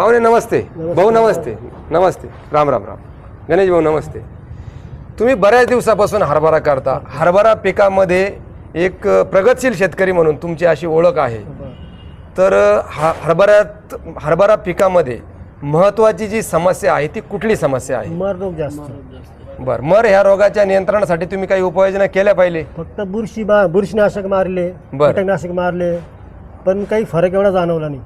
पाहुणे नमस्ते. भाऊ नमस्ते. नमस्ते. राम राम राम. गणेश भाऊ नमस्ते. तुम्ही बऱ्याच दिवसापासून हरभरा करता. हरभरा पिकामध्ये एक प्रगतशील शेतकरी म्हणून तुमची अशी ओळख आहे. तर हा हरभऱ्यात हरभरा पिकामध्ये महत्त्वाची जी समस्या आहे ती कुठली समस्या आहे? मर रोग जास्त. बरं. मर ह्या रोगाच्या नियंत्रणासाठी तुम्ही काही उपाययोजना केल्या पाहिजे? फक्त बुरशी बुरशीनाशक मारले बरं. कीटकनाशक मारले पण काही फरक एवढा जाणवला नाही.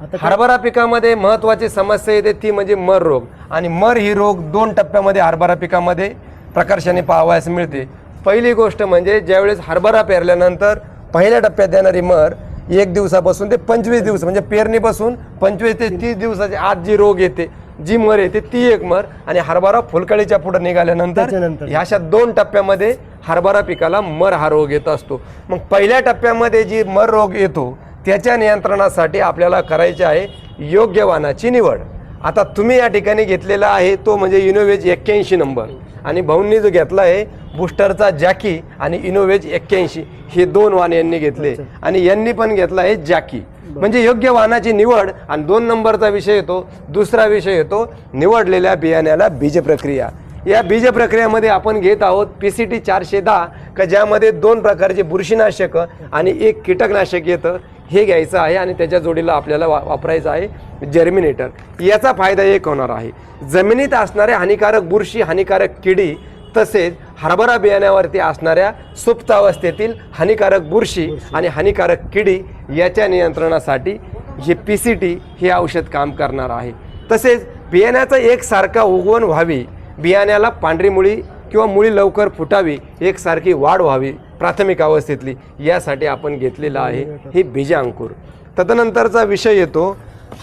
हरभरा पिकामध्ये महत्त्वाची समस्या येते ती म्हणजे मर रोग. आणि मर ही रोग दोन टप्प्यामध्ये हरभरा पिकामध्ये प्रकर्षाने पाहावयास मिळते. पहिली गोष्ट म्हणजे ज्यावेळेस हरभरा पेरल्यानंतर पहिल्या टप्प्यात येणारी मर एक दिवसापासून ते पंचवीस दिवस म्हणजे पेरणीपासून पंचवीस ते तीस दिवसाच्या आत जी रोग येते जी मर येते ती एक मर आणि हरभरा फुलकळीच्या पुढे निघाल्यानंतर त्याच्यानंतर. ह्या अशा दोन टप्प्यामध्ये हरभरा पिकाला मर हा रोग येत असतो. मग पहिल्या टप्प्यामध्ये जी मर रोग येतो त्याच्या नियंत्रणासाठी आपल्याला करायचे आहे योग्य वाहनाची निवड. आता तुम्ही या ठिकाणी घेतलेला आहे तो म्हणजे इनोवेज एक्क्याऐंशी नंबर. आणि भाऊंनी जो घेतला आहे बुस्टरचा जॅकी आणि इनोवेज एक्क्याऐंशी हे दोन वाहन यांनी घेतले. आणि यांनी पण घेतला आहे जॅकी. म्हणजे योग्य वाहनाची निवड आणि दोन नंबरचा विषय येतो दुसरा विषय येतो निवडलेल्या बियाण्याला बीज प्रक्रिया. या बीज प्रक्रियेमध्ये आपण घेत आहोत पी सी टी चारशे दहा का ज्यामध्ये दोन प्रकारचे बुरशीनाशक आणि एक कीटकनाशक येतं. हे घ्यायचं आहे आणि त्याच्या जोडीला आपल्याला वा वापरायचं आहे जर्मिनेटर याचा फायदा एक होणार आहे. जमिनीत असणारे हानिकारक बुरशी हानिकारक किडी तसेच हरभरा बियाण्यावरती असणाऱ्या सुप्त अवस्थेतील हानिकारक बुरशी आणि हानिकारक किडी याच्या नियंत्रणासाठी हे पी सी टी हे औषध काम करणार आहे. तसेच बियाण्याचा एकसारखा उगवण व्हावी बियाण्याला पांढरी मुळी किंवा मुळी लवकर फुटावी एकसारखी वाढ व्हावी प्राथमिक अवस्थेतली. यासाठी आपण घेतलेलं आहे हे बीज अंकुर. तदनंतरचा विषय येतो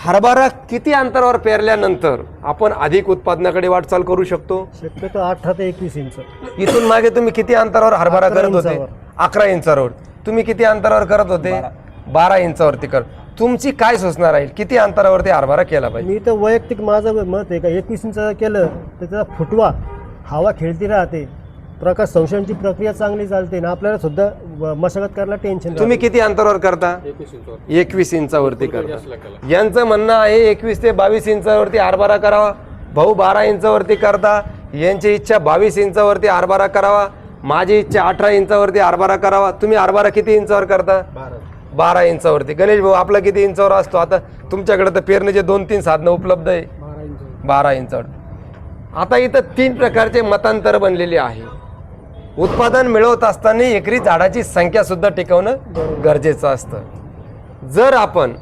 हरभरा किती अंतरावर पेरल्यानंतर आपण अधिक उत्पादनाकडे वाटचाल करू शकतो? शक्यतो अठरा ते एकवीस इंच. इथून मागे तुम्ही किती अंतरावर हरभरा करत होते. अकरा इंचावर. तुम्ही किती अंतरावर करत होते? बारा. इंचावरती कर. तुमची काय सूचना राहील किती अंतरावरती हरभरा केला पाहिजे? मी तर वैयक्तिक माझं मत आहे का एकवीस इंच केलं तर त्याचा फुटवा हवा खेळती राहते. प्रकाश संशोधनची प्रक्रिया चांगली चालते ना आपल्याला सुद्धा मशागत करायला टेन्शन तुम्ही किती अंतरावर करता? एकवीस इंचावरती करता. यांचं म्हणणं आहे एकवीस ते बावीस इंचावरती हरभरा करावा. भाऊ बारा इंचावरती करता. यांची इच्छा बावीस इंचावरती हरभरा करावा. माझी इच्छा अठरा इंचावरती हरभरा करावा. तुम्ही हरभरा किती इंचावर करता? बारा. इंचावरती. गणेश भाऊ आपला किती इंचावर असतो? आता तुमच्याकडे तर पेरणीचे दोन तीन साधनं उपलब्ध आहे. बारा इंचावर. आता इथं तीन प्रकारचे मतांतर बनलेले आहे. उत्पादन मिळवत असताना एकरी झाडाची संख्या सुद्धा टिकवणं गरजेचं असतं. जर आपण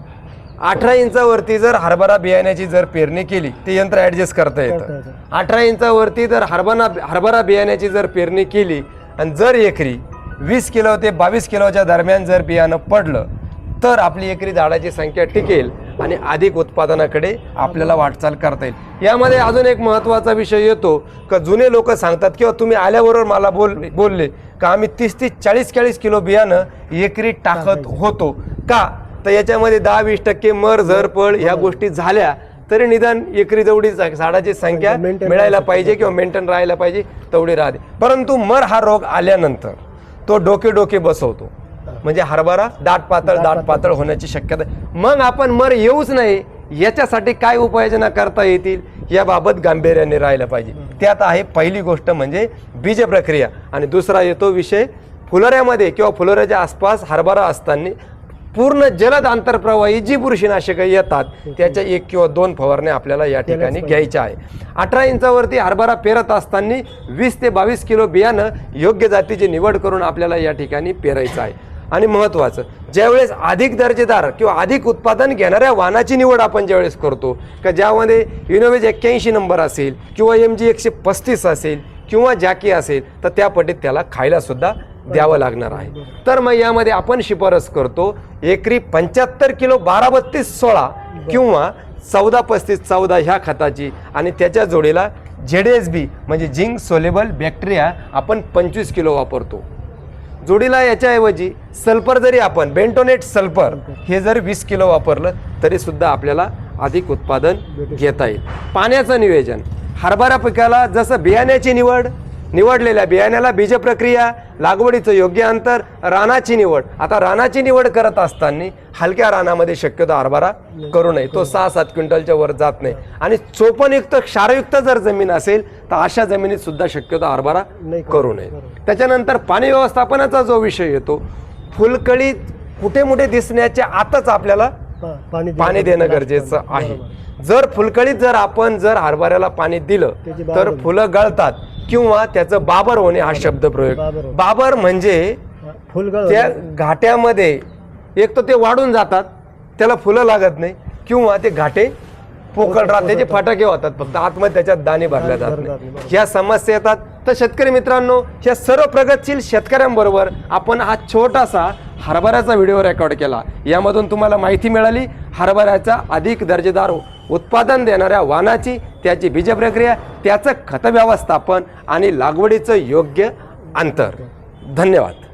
अठरा इंचावरती जर हरभरा बियाण्याची जर पेरणी केली ते यंत्र ॲडजस्ट करता येतं. अठरा इंचावरती जर हरभरा हरभरा बियाण्याची जर पेरणी केली आणि जर एकरी वीस किलो ते बावीस किलोच्या दरम्यान जर बियाणं पडलं तर आपली एकरी झाडाची संख्या टिकेल. आणि अधिक उत्पादनाकडे आपल्याला वाटचाल करता येईल. यामध्ये अजून एक महत्त्वाचा विषय येतो का जुने लोक सांगतात किंवा तुम्ही आल्याबरोबर मला बोल बोलले का आम्ही तीस तीस चाळीस चाळीस किलो बियाणं एकरी टाकत होतो? का? तर याच्यामध्ये दहा वीस टक्के मर झर पळ ह्या गोष्टी झाल्या तरी निदान एकरी जेवढी झाडाची संख्या Maintain मिळायला पाहिजे किंवा मेंटेन राहायला पाहिजे तेवढी राहते. परंतु मर हा रोग आल्यानंतर तो डोके डोके बसवतो. म्हणजे हरभरा दाट पातळ दाट पातळ होण्याची शक्यता. मग आपण मर येऊच नाही याच्यासाठी काय उपाययोजना करता येतील याबाबत गांभीर्याने राहिलं पाहिजे. त्यात आहे पहिली गोष्ट म्हणजे बीज प्रक्रिया. आणि दुसरा येतो विषय फुलोऱ्यामध्ये किंवा फुलोऱ्याच्या आसपास हरभरा असताना पूर्ण जलद आंतरप्रवाही जी बुरशीनाशकं येतात त्याच्या एक किंवा दोन फवारण्या आपल्याला या ठिकाणी. घ्यायच्या आहे अठरा इंचावरती हरभरा पेरत असताना वीस ते बावीस किलो बियाणं योग्य जातीची निवड करून आपल्याला या ठिकाणी पेरायचं आहे. आणि महत्त्वाचं ज्यावेळेस अधिक दर्जेदार किंवा अधिक उत्पादन घेणाऱ्या वाहनाची निवड आपण ज्यावेळेस करतो का ज्यामध्ये इनोवेज एक्क्याऐंशी नंबर असेल किंवा एम जी एकशे पस्तीस असेल किंवा जॅकी असेल तर त्या पटीत त्याला खायलासुद्धा द्यावं लागणार आहे. तर मग यामध्ये आपण शिफारस करतो एकरी पंच्याहत्तर किलो बारा बत्तीस सोळा किंवा चौदा पस्तीस चौदा ह्या खताची आणि त्याच्या जोडीला झेड एस बी म्हणजे झिंक सोलेबल बॅक्टेरिया आपण पंचवीस किलो वापरतो. जोडीला याच्याऐवजी सल्फर जरी आपण बेंटोनेट सल्फर हे जर वीस किलो वापरलं तरी सुद्धा आपल्याला अधिक उत्पादन घेता येईल. पाण्याचं नियोजन. हरभरा पिकाला जसं बियाण्याची निवड निवडलेल्या बियाण्याला बीज प्रक्रिया लागवडीचं योग्य अंतर रानाची निवड. आता रानाची निवड करत असताना हलक्या रानामध्ये शक्यतो हरभरा करू नये. तो सहा सात क्विंटलच्या वर जात नाही. आणि चोपनयुक्त क्षारयुक्त जर जमीन असेल तर अशा जमिनीत सुद्धा शक्यतो हरभरा करू नये. त्याच्यानंतर पाणी व्यवस्थापनाचा जो विषय येतो फुलकळी कुठे मोठे दिसण्याच्या आतच आपल्याला पाणी देणं गरजेचं आहे. जर फुलकळीत जर आपण जर हरभऱ्याला पाणी दिलं तर फुलं गळतात. किंवा त्याचं बाबर होणे हा शब्द प्रयोग. बाबर होणे. बाबर म्हणजे त्या घाट्यामध्ये एक तर ते वाढून जातात त्याला फुलं लागत नाही किंवा ते घाटे पोकळ राहतात त्याचे फटाके होतात फक्त आतमध्ये त्याच्यात दाणे भरल्या जात भरले जात नाही. ह्या समस्या येतात. तर शेतकरी मित्रांनो ह्या सर्व प्रगतशील शेतकऱ्यांबरोबर आपण हा छोटासा हरभऱ्याचा व्हिडिओ रेकॉर्ड केला. यामधून तुम्हाला माहिती मिळाली हरभऱ्याचा अधिक दर्जेदार उत्पादन देणाऱ्या वाणाची त्याची बीजप्रक्रिया त्याचं खत व्यवस्थापन आणि लागवडीचं योग्य अंतर. धन्यवाद.